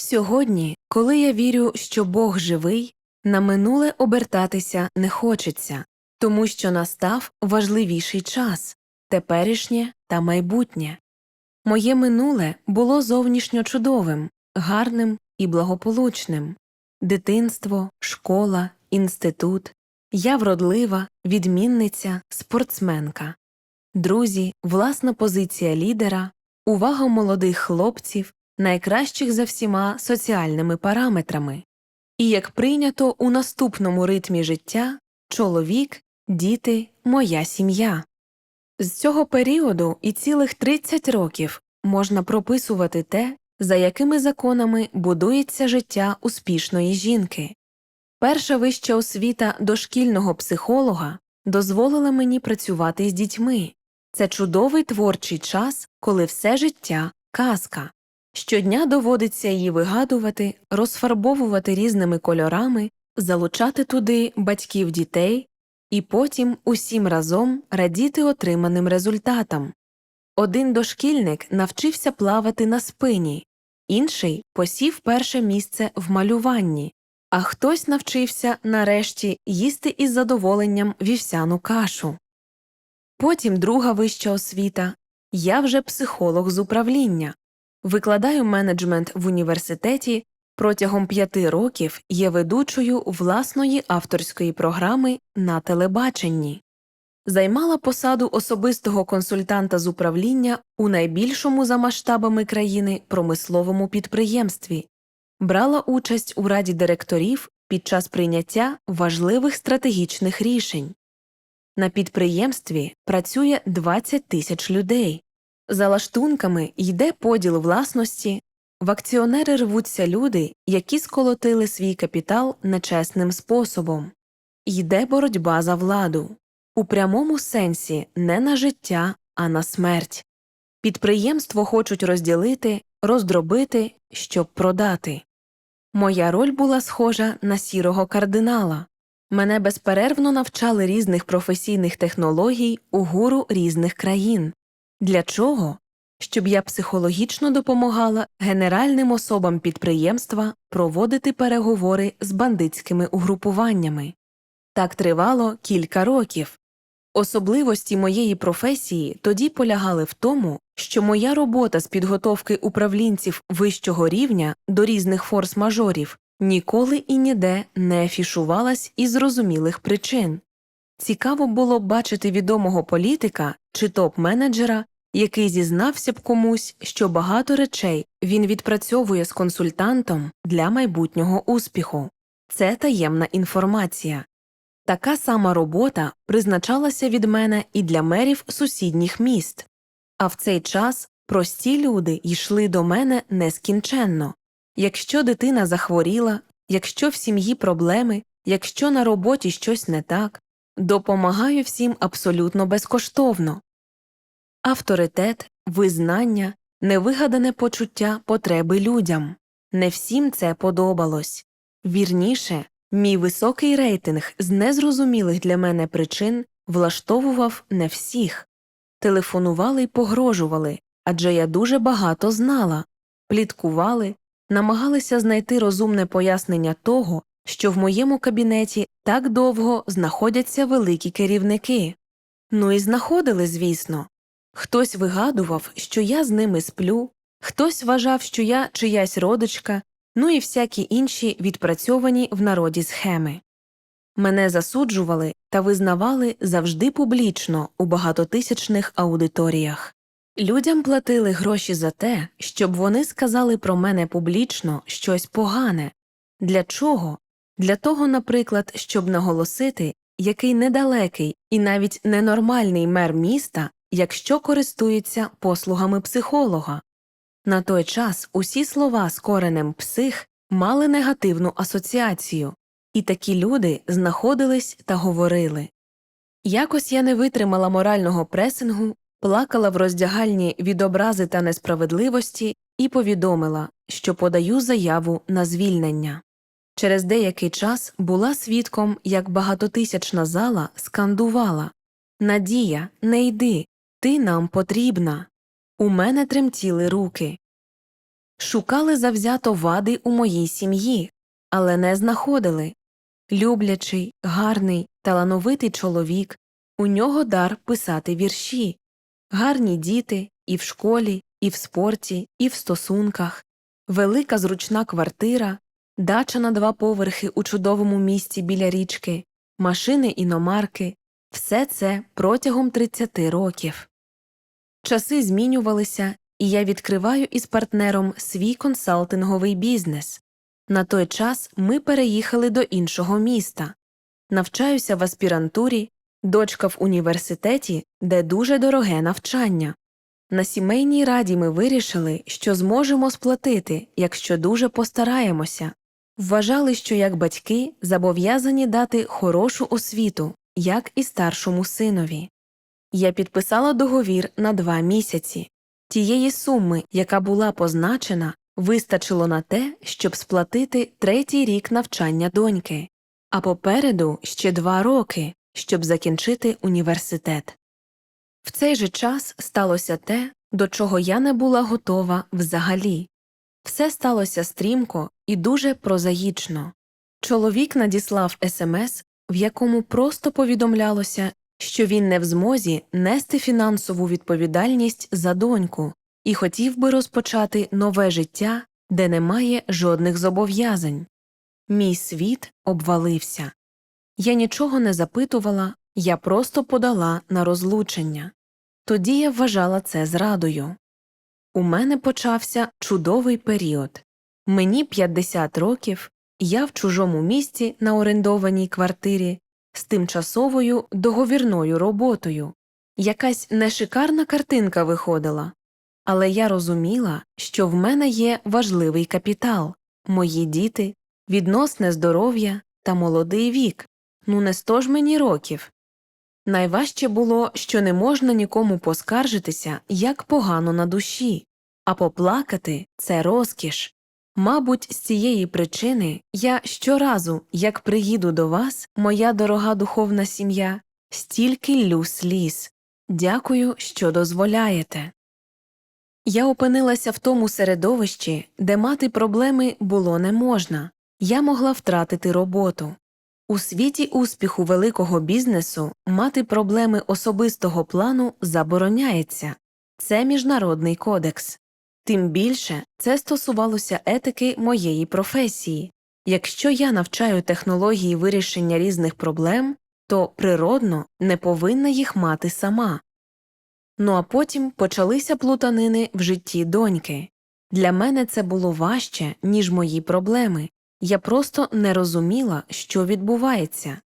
Сьогодні, коли я вірю, що Бог живий, на минуле обертатися не хочеться, тому що настав важливіший час теперішнє та майбутнє. Моє минуле було зовнішньо чудовим, гарним і благополучним дитинство, школа, інститут, я вродлива, відмінниця, спортсменка, друзі, власна позиція лідера, увага молодих хлопців, найкращих за всіма соціальними параметрами. І як прийнято у наступному ритмі життя чоловік, діти, моя сім'я. З цього періоду і цілих 30 років можна прописувати те, за якими законами будується життя успішної жінки. Перша вища освіта дошкільного психолога дозволила мені працювати з дітьми. Це чудовий творчий час, коли все життя казка. Щодня доводиться її вигадувати, розфарбовувати різними кольорами, залучати туди батьків дітей і потім усім разом радіти отриманим результатам. Один дошкільник навчився плавати на спині, інший посів перше місце в малюванні, а хтось навчився нарешті їсти із задоволенням вівсяну кашу. Потім друга вища освіта я вже психолог з управління. Викладаю менеджмент в університеті, протягом п'яти років є ведучою власної авторської програми на телебаченні, займала посаду особистого консультанта з управління у найбільшому за масштабами країни промисловому підприємстві, брала участь у раді директорів під час прийняття важливих стратегічних рішень. На підприємстві працює 20 тисяч людей. За лаштунками йде поділ власності, в акціонери рвуться люди, які сколотили свій капітал нечесним способом, йде боротьба за владу у прямому сенсі не на життя, а на смерть. Підприємство хочуть розділити, роздробити, щоб продати. Моя роль була схожа на сірого кардинала. Мене безперервно навчали різних професійних технологій у гуру різних країн. Для чого? Щоб я психологічно допомагала генеральним особам підприємства проводити переговори з бандитськими угрупуваннями. Так тривало кілька років. Особливості моєї професії тоді полягали в тому, що моя робота з підготовки управлінців вищого рівня до різних форс-мажорів ніколи і ніде не афішувалась із зрозумілих причин. Цікаво було б бачити відомого політика чи топ-менеджера, який зізнався б комусь, що багато речей він відпрацьовує з консультантом для майбутнього успіху. Це таємна інформація. Така сама робота призначалася від мене і для мерів сусідніх міст, а в цей час прості люди йшли до мене нескінченно. Якщо дитина захворіла, якщо в сім'ї проблеми, якщо на роботі щось не так, допомагаю всім абсолютно безкоштовно. Авторитет, визнання, невигадане почуття потреби людям. Не всім це подобалось. Вірніше, мій високий рейтинг з незрозумілих для мене причин влаштовував не всіх. Телефонували й погрожували, адже я дуже багато знала, пліткували, намагалися знайти розумне пояснення того, що в моєму кабінеті так довго знаходяться великі керівники. Ну і знаходили, звісно. Хтось вигадував, що я з ними сплю, хтось вважав, що я чиясь родичка, ну і всякі інші відпрацьовані в народі схеми. Мене засуджували та визнавали завжди публічно у багатотисячних аудиторіях. Людям платили гроші за те, щоб вони сказали про мене публічно щось погане. Для чого? Для того, наприклад, щоб наголосити, який недалекий і навіть ненормальний мер міста, якщо користується послугами психолога. На той час усі слова з коренем псих мали негативну асоціацію, і такі люди знаходились та говорили. Якось я не витримала морального пресингу, плакала в роздягальні від образи та несправедливості і повідомила, що подаю заяву на звільнення. Через деякий час була свідком, як багатотисячна зала скандувала Надія, не йди, ти нам потрібна. У мене тремтіли руки. Шукали завзято вади у моїй сім'ї, але не знаходили. Люблячий, гарний, талановитий чоловік, у нього дар писати вірші, гарні діти і в школі, і в спорті, і в стосунках, велика зручна квартира, дача на два поверхи у чудовому місці біля річки, машини іномарки все це протягом 30 років. Часи змінювалися, і я відкриваю із партнером свій консалтинговий бізнес. На той час ми переїхали до іншого міста. Навчаюся в аспірантурі, дочка в університеті, де дуже дороге навчання. На сімейній раді ми вирішили, що зможемо сплатити, якщо дуже постараємося. Вважали, що як батьки зобов'язані дати хорошу освіту, як і старшому синові. Я підписала договір на два місяці. Тієї суми, яка була позначена, вистачило на те, щоб сплатити третій рік навчання доньки, а попереду ще два роки, щоб закінчити університет. В цей же час сталося те, до чого я не була готова взагалі. Все сталося стрімко і дуже прозаїчно. Чоловік надіслав смс, в якому просто повідомлялося, що він не в змозі нести фінансову відповідальність за доньку і хотів би розпочати нове життя, де немає жодних зобов'язань. Мій світ обвалився. Я нічого не запитувала, я просто подала на розлучення. Тоді я вважала це зрадою. У мене почався чудовий період. Мені 50 років, я в чужому місті на орендованій квартирі з тимчасовою договірною роботою. Якась нешикарна картинка виходила. Але я розуміла, що в мене є важливий капітал мої діти, відносне здоров'я та молодий вік. Ну не сто ж мені років. Найважче було, що не можна нікому поскаржитися, як погано на душі, а поплакати це розкіш. Мабуть, з цієї причини я щоразу, як приїду до вас, моя дорога духовна сім'я, стільки ллю сліз. Дякую, що дозволяєте. Я опинилася в тому середовищі, де мати проблеми було не можна, я могла втратити роботу. У світі успіху великого бізнесу мати проблеми особистого плану забороняється це міжнародний кодекс. Тим більше це стосувалося етики моєї професії якщо я навчаю технології вирішення різних проблем, то природно не повинна їх мати сама. Ну а потім почалися плутанини в житті доньки. Для мене це було важче, ніж мої проблеми, я просто не розуміла, що відбувається.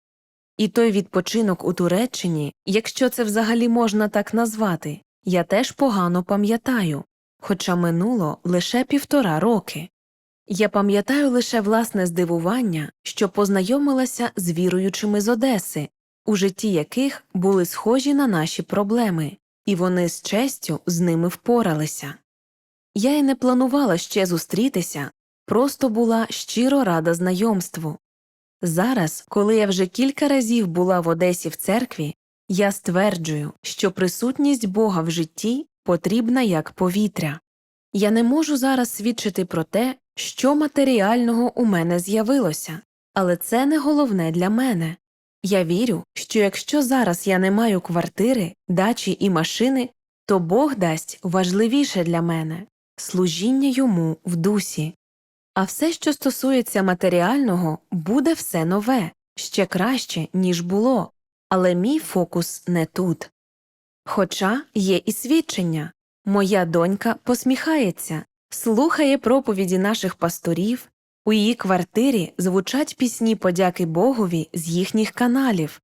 І той відпочинок у Туреччині, якщо це взагалі можна так назвати, я теж погано пам'ятаю, хоча минуло лише півтора роки. Я пам'ятаю лише власне здивування, що познайомилася з віруючими з Одеси, у житті яких були схожі на наші проблеми, і вони з честю з ними впоралися. Я й не планувала ще зустрітися, просто була щиро рада знайомству. Зараз, коли я вже кілька разів була в Одесі в церкві, я стверджую, що присутність Бога в житті потрібна як повітря. Я не можу зараз свідчити про те, що матеріального у мене з'явилося, але це не головне для мене. Я вірю, що якщо зараз я не маю квартири, дачі і машини, то Бог дасть важливіше для мене служіння йому в дусі. А все, що стосується матеріального, буде все нове, ще краще, ніж було, але мій фокус не тут. Хоча є і свідчення моя донька посміхається, слухає проповіді наших пасторів, у її квартирі звучать пісні подяки Богові з їхніх каналів.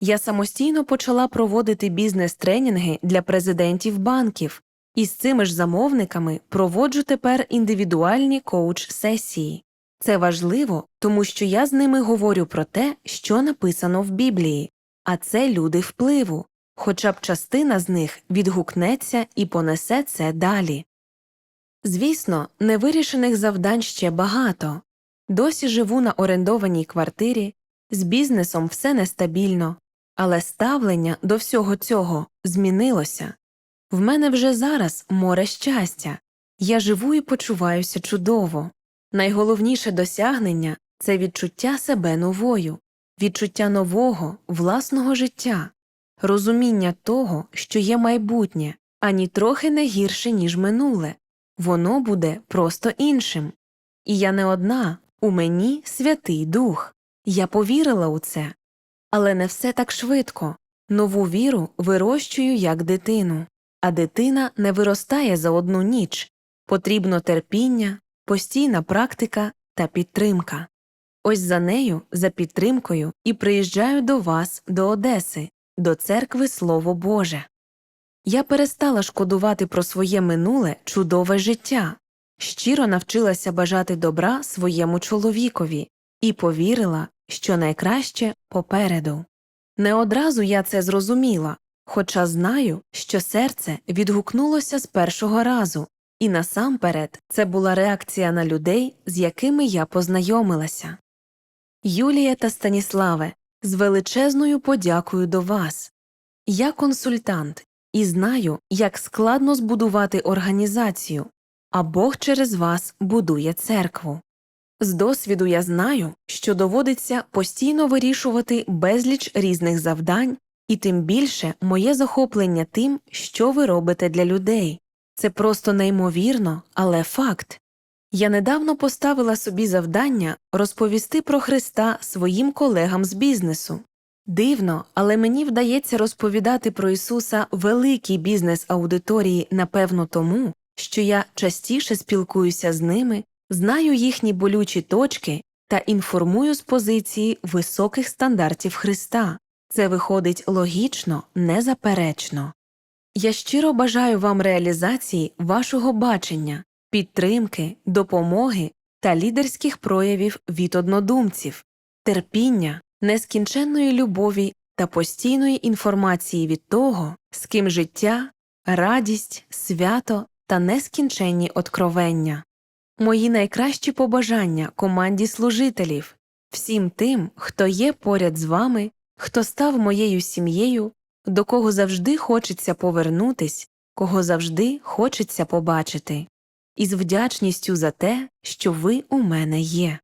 Я самостійно почала проводити бізнес тренінги для президентів банків, і з цими ж замовниками проводжу тепер індивідуальні коуч сесії. Це важливо, тому що я з ними говорю про те, що написано в Біблії, а це люди впливу, хоча б частина з них відгукнеться і понесе це далі. Звісно, невирішених завдань ще багато. Досі живу на орендованій квартирі, з бізнесом все нестабільно, але ставлення до всього цього змінилося. В мене вже зараз море щастя. Я живу і почуваюся чудово. Найголовніше досягнення це відчуття себе новою, відчуття нового, власного життя, розуміння того, що є майбутнє, ані трохи не гірше, ніж минуле, воно буде просто іншим. І я не одна, у мені Святий Дух. Я повірила у це. Але не все так швидко. Нову віру вирощую як дитину, а дитина не виростає за одну ніч. Потрібно терпіння, постійна практика та підтримка. Ось за нею, за підтримкою, і приїжджаю до вас, до Одеси, до церкви Слово Боже. Я перестала шкодувати про своє минуле чудове життя, щиро навчилася бажати добра своєму чоловікові і повірила, що найкраще попереду. Не одразу я це зрозуміла, хоча знаю, що серце відгукнулося з першого разу, і насамперед це була реакція на людей, з якими я познайомилася. Юлія та Станіславе, з величезною подякою до вас. Я консультант і знаю, як складно збудувати організацію, а Бог через вас будує церкву. З досвіду я знаю, що доводиться постійно вирішувати безліч різних завдань, і тим більше моє захоплення тим, що ви робите для людей. Це просто неймовірно, але факт. Я недавно поставила собі завдання розповісти про Христа своїм колегам з бізнесу. Дивно, але мені вдається розповідати про Ісуса великій бізнес аудиторії, напевно, тому, що я частіше спілкуюся з ними, знаю їхні болючі точки та інформую з позиції високих стандартів Христа. Це виходить логічно, незаперечно. Я щиро бажаю вам реалізації вашого бачення, підтримки, допомоги та лідерських проявів від однодумців, терпіння, нескінченної любові та постійної інформації від того, з ким життя, радість, свято та нескінченні откровення. Мої найкращі побажання команді служителів, всім тим, хто є поряд з вами, хто став моєю сім'єю, до кого завжди хочеться повернутись, кого завжди хочеться побачити, і з вдячністю за те, що ви у мене є.